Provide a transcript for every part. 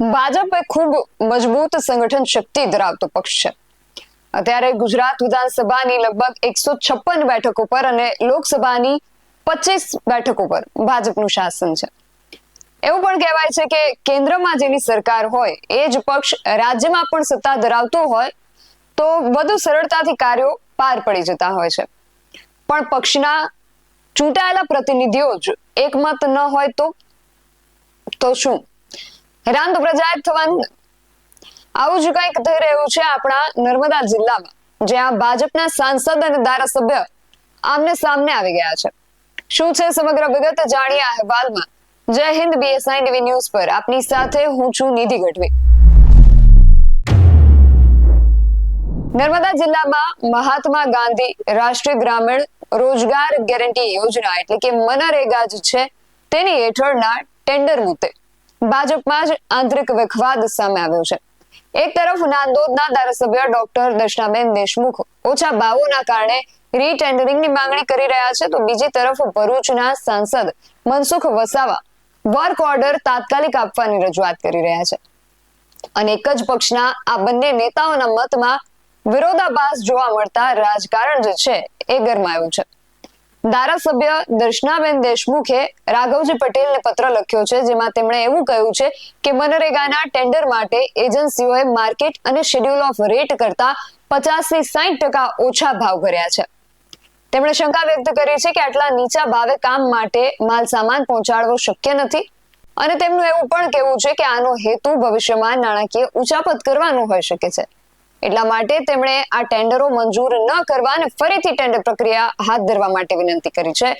ભાજપ એ ખૂબ મજબૂત સંગઠન શક્તિ ધરાવતો પક્ષ છે. અત્યારે ગુજરાત વિધાનસભાની લગભગ એકસો છપ્પન બેઠકો પર અને લોકસભાની પચીસ બેઠકો પર ભાજપનું શાસન છે. એવું પણ કહેવાય છે કે કેન્દ્રમાં જેની સરકાર હોય, એ જ પક્ષ રાજ્યમાં પણ સત્તા ધરાવતો હોય, તો વધુ સરળતાથી કાર્યો પાર પડી જતા હોય છે. પણ પક્ષના ચૂંટાયેલા પ્રતિનિધિઓ જ એકમત ન હોય તો તો શું? હેરાન તો પ્રજા આવું જ કંઈક થઈ રહ્યું છે આપણા નર્મદા જિલ્લામાં, જ્યાં ભાજપના સાંસદ અને ધારાસભ્ય આમને સામને આવી ગયા છે. શું છે સમગ્ર વિગત જાણીએ અહેવાલમાં. જય હિન્દ બીએસઆઈ ટીવી ન્યૂઝ પર. આપની સાથે હું છું નિધિ ગઢવી. નર્મદા જિલ્લામાં મહાત્મા ગાંધી રાષ્ટ્રીય ગ્રામીણ રોજગાર ગેરંટી યોજના એટલે કે મનરેગા જ છે, તેની હેઠળના ટેન્ડર મુદ્દે. ભાજપમાં જ આંતરિક વિખવાદ સામે આવ્યો છે. એક તરફ નાંદોદના ધારાસભ્ય ડોક્ટર દર્શનાબેન દેશમુખ ઓછા ભાવોના કારણે રીટેન્ડરિંગની માંગણી કરી રહ્યા છે, તો બીજી તરફ ભરૂચના સાંસદ મનસુખ વસાવા વર્ક ઓર્ડર તાત્કાલિક આપવાની રજૂઆત કરી રહ્યા છે. અને એક જ પક્ષના આ બંને નેતાઓના મતમાં વિરોધાભાસ જોવા મળતા રાજકારણ જે છે એ ગરમાયું છે. ધારાસભ્ય દર્શનાબેન દેશમુખે રાઘવજી પટેલને પત્ર લખ્યો છે, જેમાં તેમણે એવું કહ્યું છે કે મનરેગાના ટેન્ડર માટે એજન્સીઓએ માર્કેટ અને શેડ્યુલ ઓફ રેટ કરતા પચાસથી સાઈઠ ટકા ઓછા ભાવ કર્યા છે. તેમણે શંકા વ્યક્ત કરી છે કે આટલા નીચા ભાવે કામ માટે માલ સામાન પહોંચાડવો શક્ય નથી અને તેમનું એવું પણ કહેવું છે કે આનો હેતુ ભવિષ્યમાં નાણાકીય ઉચાપત કરવાનો હોઈ શકે છે. એટલા માટે તેમણે આ ટેન્ડરો મંજૂર ન કરવા અને ફરીથી ટેન્ડર પ્રક્રિયા હાથ ધરવા માટે વિનંતી કરી છે.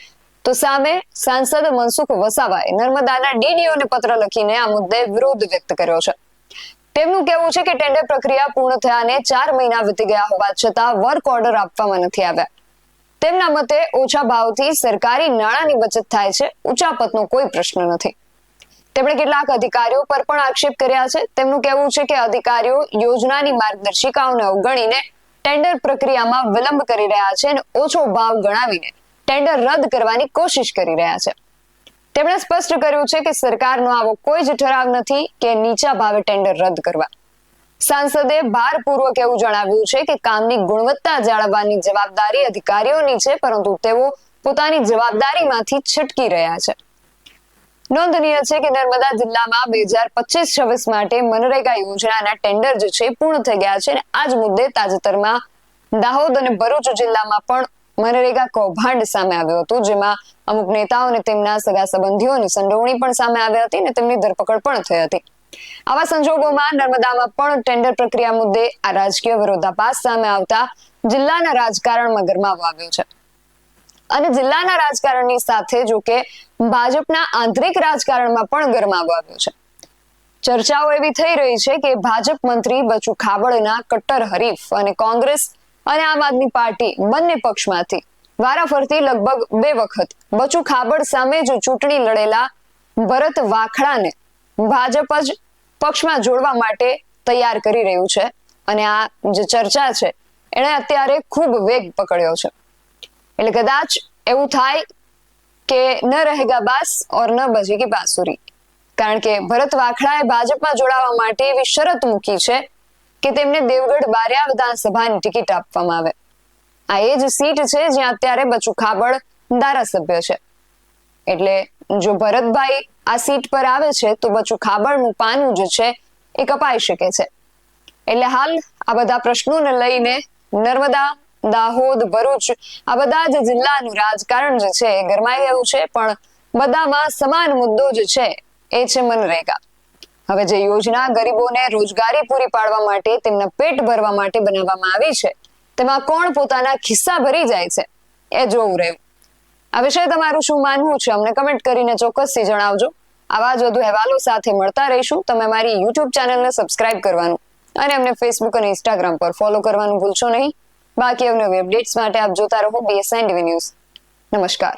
તો સામે સાંસદ મનસુખ વસાવાએ નર્મદાના ડીડીઓને પત્ર લખીને આ મુદ્દે વિરોધ વ્યક્ત કર્યો છે. તેમનું કહેવું છે કે ટેન્ડર પ્રક્રિયા પૂર્ણ થયાને ચાર મહિના વીતી ગયા હોવા છતાં વર્ક ઓર્ડર આપવામાં નથી આવ્યા. તેમના મતે ઓછા ભાવથી સરકારી નાણાંની બચત થાય છે. ઉચાપતનો કોઈ પ્રશ્ન નથી. તેમણે કેટલાક અધિકારીઓ પર પણ આક્ષેપ કર્યા છે. તેમનું કહેવું છે કે અધિકારીઓ યોજનાની માર્ગદર્શિકાઓને અવગણીને ટેન્ડર પ્રક્રિયામાં વિલંબ કરી રહ્યા છે અને ઓછો ભાવ ગણાવીને ટેન્ડર રદ કરવાની કોશિશ કરી રહ્યા છે. તેમણે સ્પષ્ટ કર્યું છે કે સરકારનો આવો કોઈ જ ઠરાવ નથી કે નીચા ભાવે ટેન્ડર રદ કરવા. સાંસદે ભારપૂર્વક એવું જણાવ્યું છે કે કામની ગુણવત્તા જાળવવાની જવાબદારી અધિકારીઓની છે, પરંતુ તેઓ પોતાની જવાબદારીમાંથી છટકી રહ્યા છે. નોંધનીય છે કે નર્મદા જિલ્લામાં બે હજાર પચીસ છવ્વીસ માટે મનરેગા યોજનાના ટેન્ડર જે છે પૂર્ણ થઈ ગયા છે આ જ મુદ્દે તાજેતરમાં દાહોદ અને ભરૂચ જિલ્લામાં પણ મનરેગા કૌભાંડ સામે આવ્યું હતું, જેમાં અમુક નેતાઓ અને તેમના સગા સંબંધીઓની સંડોવણી પણ સામે આવી હતી અને તેમની ધરપકડ પણ થઈ હતી. આવા સંજોગોમાં નર્મદામાં પણ ટેન્ડર પ્રક્રિયા મુદ્દે આ રાજકીય વિરોધાભાસ સામે આવતા જિલ્લાના રાજકારણમાં ગરમાવો આવ્યો છે. અને જિલ્લાના રાજકારણની સાથે જો કે ભાજપના આંતરિક રાજકારણમાં પણ ગરમાવો આવ્યો છે. ચર્ચાઓ એવી થઈ રહી છે કે ભાજપ મંત્રી બચુ ખાબડના કટ્ટર હરીફ અને કોંગ્રેસ અને આમ આદમી પાર્ટી બંને પક્ષમાંથી વારાફરતી લગભગ બે વખત બચુ ખાબડ સામે જ ચૂંટણી લડેલા ભરત વાખડાને ભાજપ જ પક્ષમાં જોડવા માટે તૈયાર કરી રહ્યું છે. અને આ જે ચર્ચા છે, એણે અત્યારે ખૂબ વેગ પકડ્યો છે. એટલે કદાચ એવું થાય કે ન રહેગા બાસ ઓર ન બજેગી બાંસુરી. કારણ કે ભરત વાખડાએ ભાજપમાં જોડાવા માટે એવી શરત મૂકી છે કે તેમને દેવગઢ બારિયા વિધાનસભાની ટિકિટ આપવામાં આવે. આ એ જ સીટ છે જ્યાં અત્યારે બચુ ખાબડ ધારાસભ્ય છે. એટલે જો ભરતભાઈ આ સીટ પર આવે છે તો બચુ ખાબડનું પાનું જે છે એ કપાઈ શકે છે. એટલે હાલ આ બધા પ્રશ્નોને લઈને નર્મદા દાહોદ, ભરૂચ આ બધા જ જિલ્લાનું રાજકારણ જે છે ગરમાઈ ગયું છે, પણ બધામાં સમાન મુદ્દો જે છે એ છે મનરેગા. હવે જે યોજના ગરીબોને રોજગારી પૂરી પાડવા માટે, તેમના પેટ ભરવા માટે બનાવવામાં આવી છે, તેમાં કોણ પોતાના ખિસ્સા ભરી જાય છે, એ જોવું રહ્યું. આ વિષય તમારું શું માનવું છે, અમને કમેન્ટ કરીને ચોક્કસથી જણાવજો. આવા જ વધુ અહેવાલો સાથે મળતા રહીશું. તમે મારી યુટ્યુબ ચેનલને સબસ્ક્રાઇબ કરવાનું અને અમને ફેસબુક અને ઇન્સ્ટાગ્રામ પર ફોલો કરવાનું ભૂલશો નહીં. બાકી અવનવી અપડેટ્સ માટે આપ જોતા રહો બીએસએન ન્યૂઝ નમસ્કાર.